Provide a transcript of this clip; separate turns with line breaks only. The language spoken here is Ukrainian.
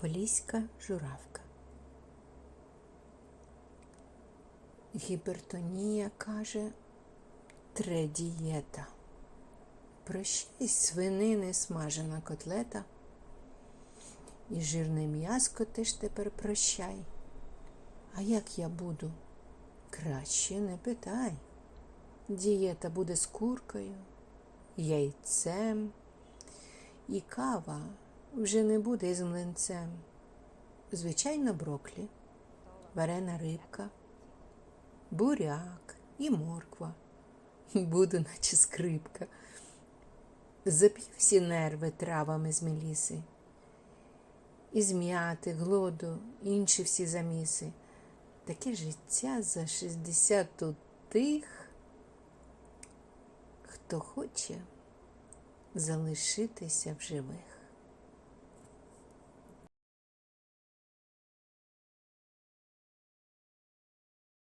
Поліська журавка. Гіпертонія каже тре дієта. Прощай свинини смажена котлета. І жирне м'яско теж тепер прощай. А як я буду? Краще не питай. Дієта буде з куркою, яйцем, і кава вже не буде з млинцем. Звичайно, броклі, варена рибка, буряк і морква. Буду, наче скрипка. Зап'ю всі нерви травами з меліси. І зм'яти, глоду, інші всі заміси. Таке життя за 60 у тих, хто хоче залишитися в живих.